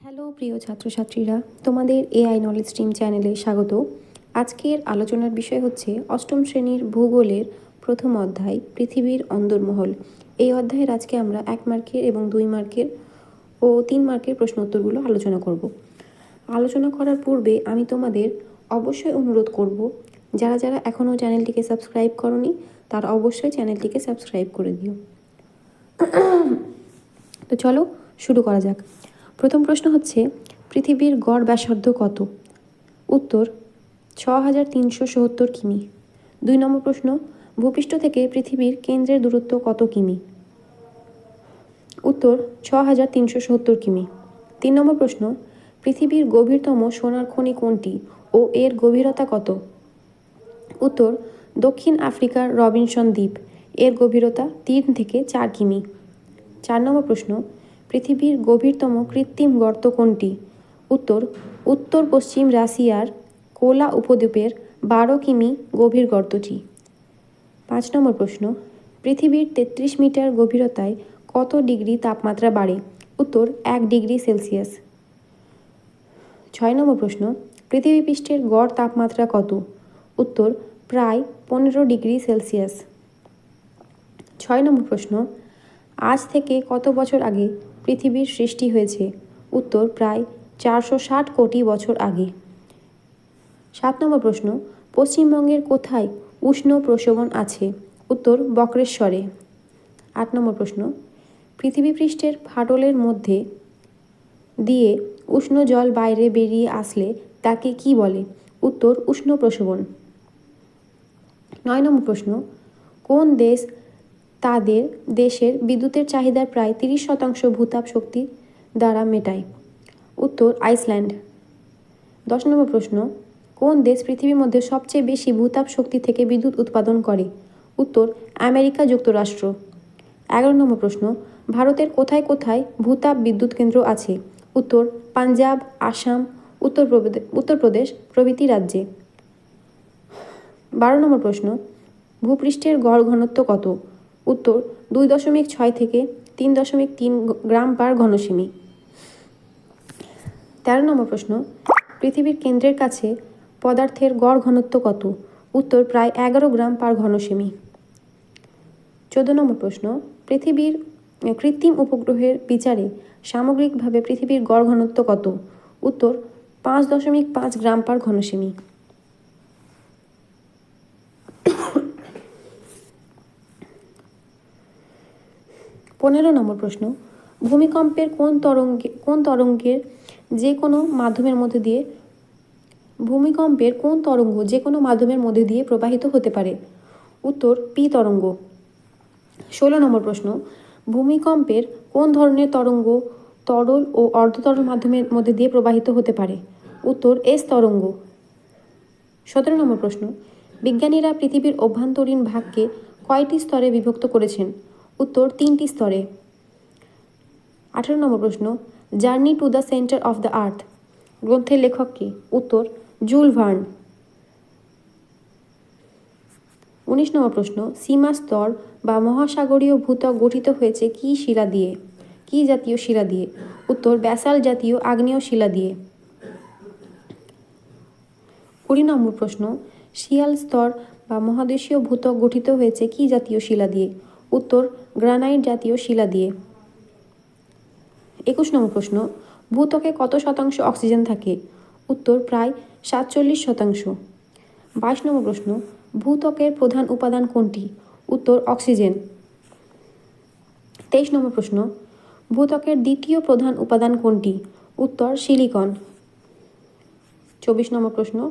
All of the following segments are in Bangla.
হ্যালো, প্রিয় ছাত্রছাত্রীরা, তোমাদের এআই নলেজ স্ট্রিম চ্যানেলে স্বাগত। আজকের আলোচনার বিষয় হচ্ছে অষ্টম শ্রেণির ভূগোলের প্রথম অধ্যায়, পৃথিবীর অন্দরমহল। এই অধ্যায়ের আজকে আমরা এক মার্কের এবং দুই মার্কের ও তিন মার্কের প্রশ্ন উত্তরগুলো আলোচনা করব। আলোচনা করার পূর্বে আমি তোমাদের অবশ্যই অনুরোধ করব, যারা যারা এখনও চ্যানেলটিকে সাবস্ক্রাইব করনি, তারা অবশ্যই চ্যানেলটিকে সাবস্ক্রাইব করে দিও। তো চলো শুরু করা যাক। প্রথম প্রশ্ন হচ্ছে, পৃথিবীর গড় ব্যাসার্ধ কত? উত্তর ছ হাজার তিনশো কিমি। দুই নম্বর প্রশ্ন, ভূপৃষ্ঠ থেকে পৃথিবীর কেন্দ্রের দূরত্ব কত কিমি? উত্তর ছ হাজার তিনশো সত্তর কিমি। তিন নম্বর প্রশ্ন, পৃথিবীর গভীরতম সোনার খনি কোনটি ও এর গভীরতা কত? উত্তর, দক্ষিণ আফ্রিকার রবিনসন দ্বীপ। এর গভীরতা তিন থেকে চার কিমি। চার নম্বর প্রশ্ন পৃথিবীর গভীরতম কৃত্রিম গর্ত কোনটি? উত্তর উত্তর পশ্চিম রাশিয়ার কোলা উপদ্বীপের বারো কিমি গভীর গর্তটি। পাঁচ নম্বর প্রশ্ন, পৃথিবীর তেত্রিশ মিটার গভীরতায় কত ডিগ্রি তাপমাত্রা বাড়ে? উত্তর, এক ডিগ্রি সেলসিয়াস। ছয় নম্বর প্রশ্ন, পৃথিবী পৃষ্ঠের গড় তাপমাত্রা কত? উত্তর, প্রায় পনেরো ডিগ্রি সেলসিয়াস। ছয় নম্বর প্রশ্ন, আজ থেকে কত বছর আগে পৃথিবীর সৃষ্টি হয়েছে, উত্তর প্রায় চারশো ষাট কোটি বছর আগে। সাত নম্বর প্রশ্ন, পশ্চিমবঙ্গের কোথায় উষ্ণ প্রসবন আছে? উত্তর, বক্রেশ্বরে। আট নম্বর প্রশ্ন, পৃথিবী পৃষ্ঠের ফাটলের মধ্যে দিয়ে উষ্ণ জল বাইরে বেরিয়ে আসলে তাকে কি বলে? উত্তর, উষ্ণ প্রসবন নয় নম্বর প্রশ্ন, কোন দেশ তাদের দেশের বিদ্যুতের চাহিদার প্রায় তিরিশ শতাংশ ভূতাপ শক্তি দ্বারা মেটায়। উত্তর আইসল্যান্ড। দশ নম্বর প্রশ্ন, কোন দেশ পৃথিবীর মধ্যে সবচেয়ে বেশি ভূতাপ শক্তি থেকে বিদ্যুৎ উৎপাদন করে? উত্তর, আমেরিকা যুক্তরাষ্ট্র। এগারো নম্বর প্রশ্ন, ভারতের কোথায় কোথায় ভূতাপ বিদ্যুৎ কেন্দ্র আছে? উত্তর, পাঞ্জাব, আসাম, উত্তর উত্তরপ্রদেশ প্রভৃতি রাজ্যে। বারো নম্বর প্রশ্ন, ভূপৃষ্ঠের গড় ঘনত্ব কত? উত্তর দুই দশমিক ছয় থেকে তিন দশমিক তিন গ্রাম পার ঘনসেমি তেরো নম্বর প্রশ্ন, পৃথিবীর কেন্দ্রের কাছে পদার্থের গড় ঘনত্ব কত? উত্তর প্রায় এগারো গ্রাম পার ঘনসেমি চোদ্দ নম্বর প্রশ্ন, পৃথিবীর কৃত্রিম উপগ্রহের বিচারে সামগ্রিকভাবে পৃথিবীর গড় ঘনত্ব কত? উত্তর পাঁচ দশমিক পাঁচ গ্রাম পার ঘনসেমি পনেরো নম্বর প্রশ্ন, ভূমিকম্পের কোন তরঙ্গে, কোন তরঙ্গের যে কোনো মাধ্যমের মধ্যে দিয়ে, ভূমিকম্পের কোন তরঙ্গ যে কোনো মাধ্যমের মধ্যে দিয়ে প্রবাহিত হতে পারে? উত্তর পি তরঙ্গ। ষোলো নম্বর প্রশ্ন, ভূমিকম্পের কোন ধরনের তরঙ্গ তরল ও অর্ধতরল মাধ্যমের মধ্যে দিয়ে প্রবাহিত হতে পারে? উত্তর এস তরঙ্গ। সতেরো নম্বর প্রশ্ন, বিজ্ঞানীরা পৃথিবীর অভ্যন্তরীণ ভাগকে কয়টি স্তরে বিভক্ত করেছেন? উত্তর তিনটি স্তরে। আঠেরো নম্বর প্রশ্ন journey to the centre of the earth গ্রন্থের লেখক কে? উত্তর, জুল ভার্ন। উনিশ নম্বর প্রশ্ন, সীমা স্তর বা মহাসাগরীয় ভূত্বক গঠিত হয়েছে কি শিলা দিয়ে? কি জাতীয় শিলা দিয়ে? উত্তর, ব্যাসাল জাতীয় আগ্নেয় শিলা দিয়ে। কুড়ি নম্বর প্রশ্ন, শিয়াল স্তর বা মহাদেশীয় ভূত্বক গঠিত হয়েছে কি জাতীয় শিলা দিয়ে? উত্তর, গ্রানাইট জাতীয় শিলা দিয়ে। একুশ নম্বর প্রশ্ন, ভূত্বকে কত শতাংশ অক্সিজেন থাকে? উত্তর, প্রায় সাতচল্লিশ শতাংশ। বাইশ নম্বর প্রশ্ন, ভূত্বকের প্রধান উপাদান কোনটি? উত্তর, অক্সিজেন। তেইশ নম্বর প্রশ্ন, ভূত্বকের দ্বিতীয় প্রধান উপাদান কোনটি? উত্তর, সিলিকন। চব্বিশ নম্বর প্রশ্ন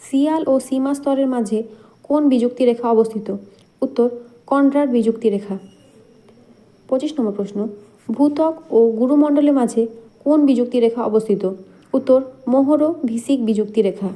সিয়াল ও সীমা স্তরের মাঝে কোন বিযুক্তি রেখা অবস্থিত? উত্তর কন্ড্রার বিযুক্তি রেখা। পঁচিশ নম্বর প্রশ্ন ভূতক ও গুরুমণ্ডলের মাঝে কোন বিযুক্তি রেখা অবস্থিত? উত্তর, মোহর ভিসিক বিযুক্তি রেখা।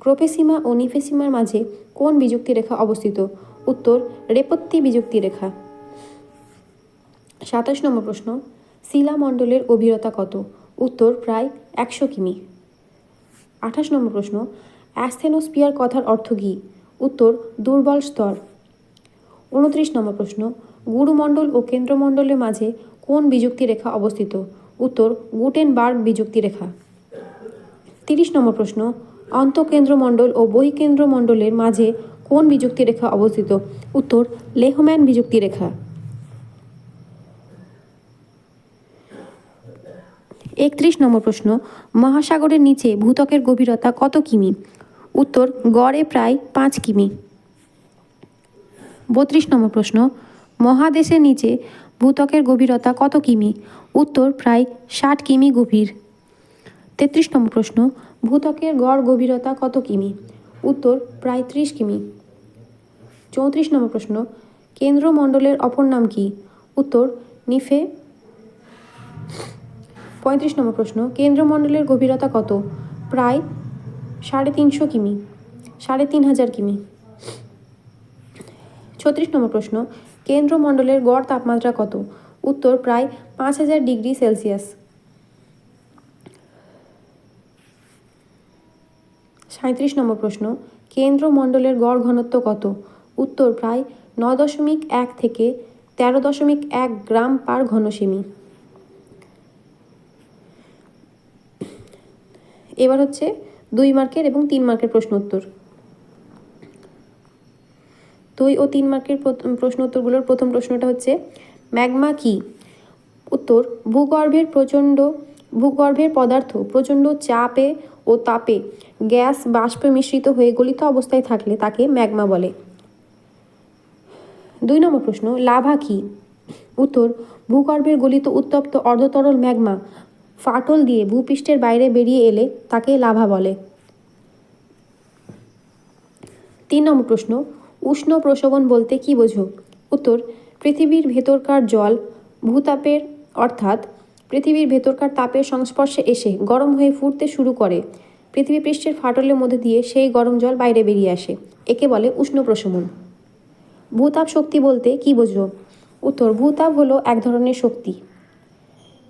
ক্রোপেসীমা ও নিফেসিমার মাঝে কোন বিযুক্তি রেখা অবস্থিত? উত্তর, রেপত্তি বিযুক্তি রেখা। সাতাশ নম্বর প্রশ্ন, শিলামণ্ডলের অভিরতা কত? উত্তর, প্রায় একশো কিমি। আঠাশ নম্বর প্রশ্ন অ্যাস্থেনোস্পিয়ার কথার অর্থ কী? উত্তর দুর্বল স্তর। উনত্রিশ নম্বর প্রশ্ন, গুরুমণ্ডল ও কেন্দ্রমণ্ডলের মাঝে কোন বিযুক্তি রেখা অবস্থিত? উত্তর, গুটেনবার্গ বিযুক্তি রেখা তিরিশ নম্বর প্রশ্ন, অন্তঃকেন্দ্রমণ্ডল ও বহিকেন্দ্রমণ্ডলের মাঝে কোন বিযুক্তি রেখা অবস্থিত? উত্তর, লেহম্যান বিযুক্তি রেখা একত্রিশ নম্বর প্রশ্ন, মহাসাগরের নিচে ভূতকের গভীরতা কত কিমি? উত্তর, গড়ে প্রায় পাঁচ কিমি। বত্রিশ নম্বর প্রশ্ন, মহাদেশের নিচে ভূতকের গভীরতা কত কিমি? উত্তর, প্রায় ষাট কিমি গভীর। তেত্রিশ নম্বর প্রশ্ন ভূতকের গড় গভীরতা কত কিমি? উত্তর, প্রায় ত্রিশ কিমি। চৌত্রিশ নম্বর প্রশ্ন, কেন্দ্রমণ্ডলের অপর নাম কি? উত্তর, নিফে। পঁয়ত্রিশ নম্বর প্রশ্ন, কেন্দ্রমণ্ডলের গভীরতা কত? প্রায় সাড়ে তিনশো কিমি। সাড়ে তিন হাজার কিমি। ছত্রিশ নম্বর প্রশ্ন, কেন্দ্রমণ্ডলের গড় তাপমাত্রা কত? উত্তর, প্রায় পাঁচ হাজার ডিগ্রি সেলসিয়াস। সাঁত্রিশ নম্বর প্রশ্ন, কেন্দ্রমণ্ডলের গড় ঘনত্ব কত? উত্তর, প্রায় নয় দশমিক এক থেকে তেরো দশমিক এক গ্রাম পার ঘনসেমি। এবার হচ্ছে দুই মার্কের এবং তিন মার্কের প্রশ্ন উত্তর। দুই ও তিন মার্কের প্রশ্ন উত্তরগুলোর প্রথম প্রশ্নটা হচ্ছে, ম্যাগমা কি? উত্তর, ভূগর্ভের প্রচণ্ড, ভূগর্ভের পদার্থ প্রচণ্ড চাপে ও তাপে গ্যাস বাষ্পে মিশ্রিত হয়ে গলিত অবস্থায় থাকলে তাকে ম্যাগমা বলে। দুই নম্বর প্রশ্ন, লাভা কি? উত্তর, ভূগর্ভের গলিত উত্তপ্ত অর্ধতরল ম্যাগমা ফাটল দিয়ে ভূপৃষ্ঠের বাইরে বেরিয়ে এলে তাকে লাভা বলে। তিন নম্বর প্রশ্ন, উষ্ণ প্রসবন বলতে কি বোঝো? উত্তর, পৃথিবীর ভেতরকার জল ভূতাপের, অর্থাৎ পৃথিবীর ভেতরকার তাপের সংস্পর্শে এসে গরম হয়ে ফুটতে শুরু করে। পৃথিবী পৃষ্ঠের ফাটলের মধ্যে দিয়ে সেই গরম জল বাইরে বেরিয়ে আসে, একে বলে উষ্ণ প্রশমন ভূতাপ শক্তি বলতে কি বোঝো? উত্তর, ভূতাপ হলো এক ধরনের শক্তি।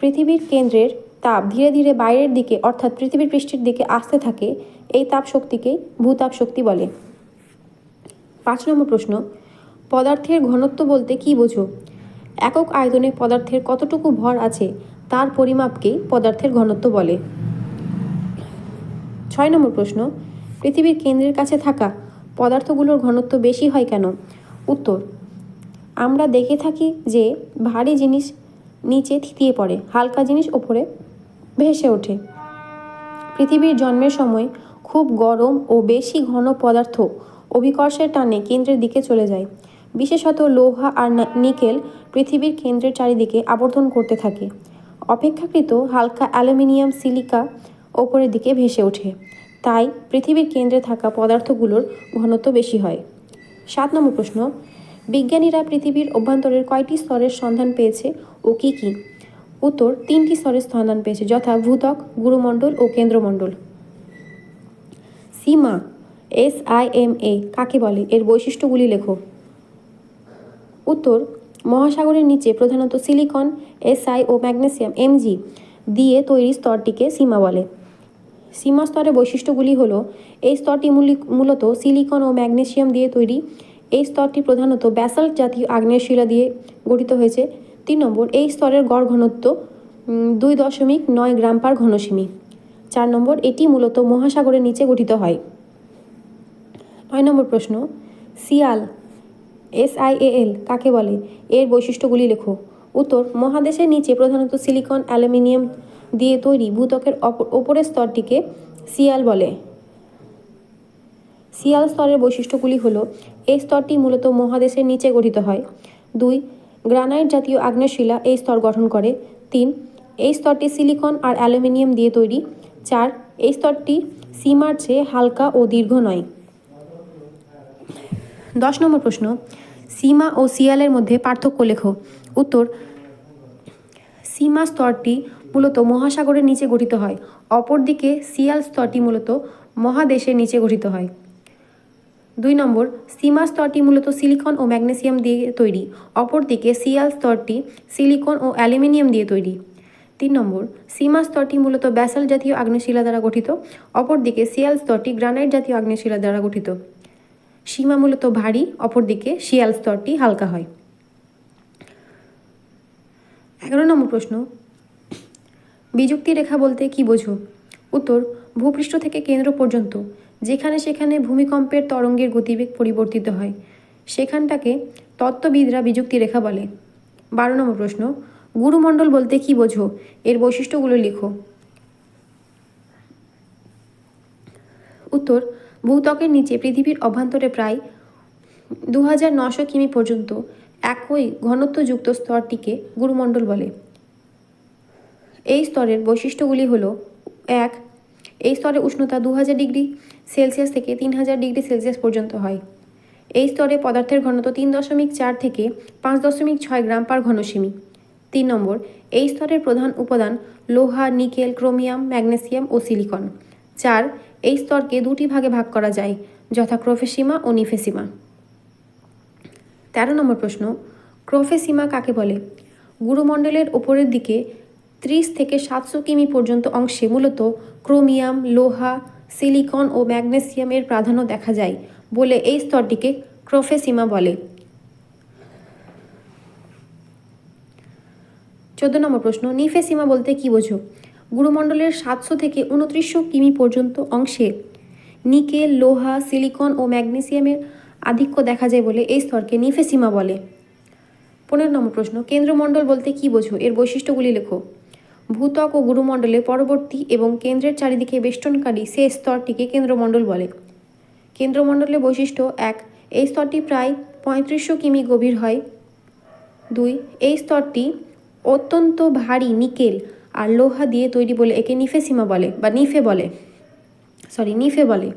পৃথিবীর কেন্দ্রের তাপ ধীরে ধীরে বাইরের দিকে, অর্থাৎ পৃথিবীর পৃষ্ঠের দিকে আসতে থাকে, এই তাপ শক্তিকেই ভূতাপ শক্তি বলে। পাঁচ নম্বর প্রশ্ন, পদার্থের ঘনত্ব বলতে কি বোঝো? একক আয়তনে পদার্থের কতটুকু ভর আছে, তার পরিমাপকেই পদার্থের ঘনত্ব বলে। ছয় নম্বর প্রশ্ন, পৃথিবীর কেন্দ্রের কাছে থাকা পদার্থগুলোর ঘনত্ব বেশি হয় কেন? উত্তর, আমরা দেখে থাকি যে ভারী জিনিস নিচে থিতিয়ে পড়ে, হালকা জিনিস ওপরে ভেসে ওঠে। পৃথিবীর জন্মের সময় খুব গরম ও বেশি ঘন পদার্থ অভিকর্ষের টানে কেন্দ্রের দিকে চলে যায়। বিশেষত লোহা আর নিকেল পৃথিবীর কেন্দ্রের চারিদিকে আবর্তন করতে থাকে। অপেক্ষাকৃত হালকা অ্যালুমিনিয়াম সিলিকা ওপরের দিকে ভেসে ওঠে। তাই পৃথিবীর কেন্দ্রে থাকা পদার্থগুলোর ঘনত্ব বেশি হয়। সাত নম্বর প্রশ্ন, বিজ্ঞানীরা পৃথিবীর অভ্যন্তরের কয়টি স্তরের সন্ধান পেয়েছে ও কি কি? উত্তর, তিনটি স্তরের সন্ধান পেয়েছে, যথা ভূতক, গুরুমণ্ডল ও কেন্দ্রমণ্ডল। সীমা, এস আই এম এ, কাকে বলে? এর বৈশিষ্ট্যগুলি লেখো। উত্তর, মহাসাগরের নিচে প্রধানত সিলিকন এসআই ও ম্যাগনেসিয়াম এমজি দিয়ে তৈরি স্তরটিকে সীমা বলে। সীমা স্তরের বৈশিষ্ট্যগুলি হল, এই স্তরটি মূলত সিলিকন ও ম্যাগনেসিয়াম দিয়ে তৈরি। এই স্তরটি প্রধানত ব্যাসাল্ট জাতীয় আগ্নেয় শিলা দিয়ে গঠিত হয়েছে। তিন নম্বর, এই স্তরের গড় ঘনত্ব দুই দশমিক নয় গ্রাম পার ঘনসেমি। চার নম্বর, এটি মূলত মহাসাগরের নিচে গঠিত হয়। নয় নম্বর প্রশ্ন, সিয়াল, এস এল, কাকে বলে? এর বৈশিষ্ট্যগুলি লেখো। উত্তর, মহাদেশের নিচে প্রধানত সিলিকন, অ্যালুমিনিয়াম দিয়ে তৈরি ভূতকের ওপরের স্তরটিকে সিয়াল বলে। সিয়াল স্তরের বৈশিষ্ট্যগুলি হল, এই স্তরটি মূলত মহাদেশের নিচে গঠিত হয়। দুই গ্রানাইট জাতীয় আগ্নেয়শিলা এই স্তর গঠন করে। তিন, এই স্তরটি সিলিকন আর অ্যালুমিনিয়াম দিয়ে তৈরি। চার, এই স্তরটি সীমার চেয়ে হালকা ও দীর্ঘ নয়। দশ নম্বর প্রশ্ন, সীমা ও সিয়ালের মধ্যে পার্থক্য লেখো। উত্তর, সীমা স্তরটি মূলত মহাসাগরের নিচে গঠিত হয়। অপরদিকে সিয়াল স্তরটি মূলত মহাদেশের নিচে গঠিত হয়। দুই নম্বর, সীমা স্তরটি মূলত সিলিকন ও ম্যাগনেসিয়াম দিয়ে তৈরি, অপরদিকে সিয়াল স্তরটি সিলিকন ও অ্যালুমিনিয়াম দিয়ে তৈরি। তিন নম্বর, সীমা স্তরটি মূলত ব্যাসাল জাতীয় আগ্নেয়শিলা দ্বারা গঠিত, অপরদিকে সিয়াল স্তরটি গ্রানাইট জাতীয় আগ্নেয়শিলা দ্বারা গঠিত। সীমা মূলত ভারী, অপরদিকে শিয়াল স্তরটি হালকা হয়। এগারো নম্বর প্রশ্ন বিযুক্তি রেখা বলতে কি বোঝো? উত্তর, ভূপৃষ্ঠ থেকে কেন্দ্র পর্যন্ত। যেখানে সেখানে ভূমিকম্পের তরঙ্গের গতিবেগ পরিবর্তিত হয়। সেখানটাকে তত্ত্ববিদরা বিযুক্তি রেখা বলে। বারো নম্বর প্রশ্ন, গুরুমণ্ডল বলতে কি বোঝো? এর বৈশিষ্ট্যগুলো লিখো। উত্তর, ভূত্বকের নিচে পৃথিবীর অভ্যন্তরে প্রায় দু হাজার নশো কিমি পর্যন্ত একই ঘনত্বযুক্ত স্তরটিকে গুরুমণ্ডল বলে। এই স্তরের বৈশিষ্ট্যগুলি হল, এক এই স্তরে উষ্ণতা দু হাজার ডিগ্রি সেলসিয়াস থেকে তিন হাজার ডিগ্রি সেলসিয়াস পর্যন্ত হয়। এই স্তরে পদার্থের ঘনত্ব তিন দশমিক চার থেকে পাঁচ দশমিক ছয় গ্রাম পার ঘনসেমি তিন নম্বর, এই স্তরের প্রধান উপাদান লোহা, নিকেল, ক্রোমিয়াম, ম্যাগনেসিয়াম ও সিলিকন। চার, এই স্তরকে দুটি ভাগে ভাগ করা যায় যথা ক্রোফেসিমা ও নিফেসিমা। তেরো নম্বর প্রশ্ন, ক্রোফেসিমা কাকে বলে? গুরুমণ্ডলের ওপরের দিকে ত্রিশ থেকে সাতশো কিমি পর্যন্ত অংশে মূলত ক্রোমিয়াম, লোহা, সিলিকন ও ম্যাগনেসিয়ামের প্রাধান্য দেখা যায় বলে এই স্তরটিকে ক্রোফেসিমা বলে। চোদ্দ নম্বর প্রশ্ন, নিফেসিমা বলতে কি বোঝো? গুরুমণ্ডলের সাতশো থেকে উনত্রিশশো কিমি পর্যন্ত অংশে নিকেল লোহা, সিলিকন ও ম্যাগনেসিয়ামের আধিক্য দেখা যায় বলে এই স্তরকে নিফেসিমা বলে। পনেরো নম্বর প্রশ্ন, কেন্দ্রমণ্ডল বলতে কি বোঝো? এর বৈশিষ্ট্যগুলি লেখো। ভূত্বক ও গুরুমণ্ডলে পরবর্তী এবং কেন্দ্রের চারিদিকে বেষ্টনকারী সে স্তরটিকে কেন্দ্রমণ্ডল বলে। কেন্দ্রমণ্ডলের বৈশিষ্ট্য এক, এই স্তরটি প্রায় পঁয়ত্রিশশো কিমি গভীর হয়। দুই, এই স্তরটি অত্যন্ত ভারী নিকেল আর লোহা দিয়ে তৈরি বলে একে নিফেসিমা বলে বা নিফে বলে। সরি, নিফে বলে।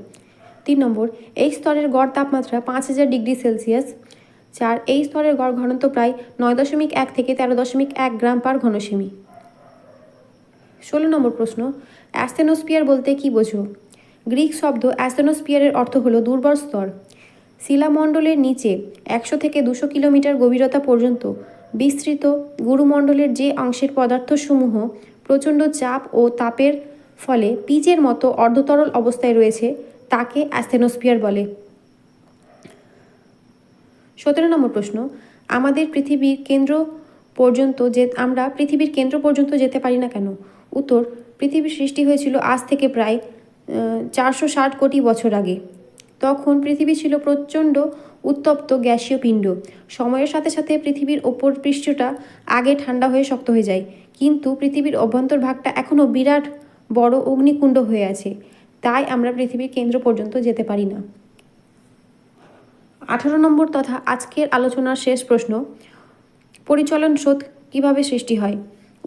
তিন নম্বর, এই স্তরের গড় তাপমাত্রা পাঁচ হাজার ডিগ্রি সেলসিয়াস। চার, এই স্তরের গড় ঘনত্ব প্রায় নয় দশমিক এক থেকে তেরো দশমিক এক গ্রাম পার ঘনসেমি ষোলো নম্বর প্রশ্ন অ্যাস্থেনোস্পিয়ার বলতে কি বোঝো? গ্রিক শব্দ অ্যাস্থেনোস্পিয়ারের অর্থ হলো দুর্বল স্তর। শিলামণ্ডলের নিচে একশো থেকে দুশো কিলোমিটার গভীরতা পর্যন্ত বিস্তৃত গুরুমণ্ডলের যে অংশের পদার্থসমূহ প্রচণ্ড চাপ ও তাপের ফলে পিচের মতো অর্ধতরল অবস্থায় রয়েছে, তাকে অ্যাস্থেনোস্পিয়ার বলে। সতেরো নম্বর প্রশ্ন, আমাদের পৃথিবীর কেন্দ্র পর্যন্ত যে, আমরা পৃথিবীর কেন্দ্র পর্যন্ত যেতে পারি না কেন? উত্তর পৃথিবীর সৃষ্টি হয়েছিল আজ থেকে প্রায় চারশো ষাট কোটি বছর আগে। তখন পৃথিবী ছিল প্রচণ্ড উত্তপ্ত গ্যাসীয় পিণ্ড। সময়ের সাথে সাথে পৃথিবীর ওপর পৃষ্ঠটা আগে ঠান্ডা হয়ে শক্ত হয়ে যায়। কিন্তু পৃথিবীর অভ্যন্তর ভাগটা এখনও বিরাট বড় অগ্নিকুণ্ড হয়ে আছে। তাই আমরা পৃথিবীর কেন্দ্র পর্যন্ত যেতে পারি না। আঠারো নম্বর তথা আজকের আলোচনার শেষ প্রশ্ন, পরিচলন স্রোত কীভাবে সৃষ্টি হয়?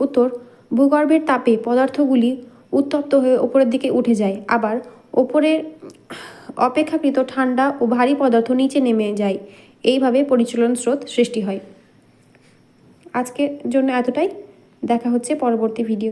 উত্তর ভূগর্ভের তাপে পদার্থগুলি উত্তপ্ত হয়ে ওপরের দিকে উঠে যায়। আবার ওপরের অপেক্ষাকৃত ঠান্ডা ও ভারী পদার্থ নিচে নেমে যায়। এইভাবে পরিচলন স্রোত সৃষ্টি হয়। আজকের জন্য এতটাই। দেখা হচ্ছে পরবর্তী ভিডিও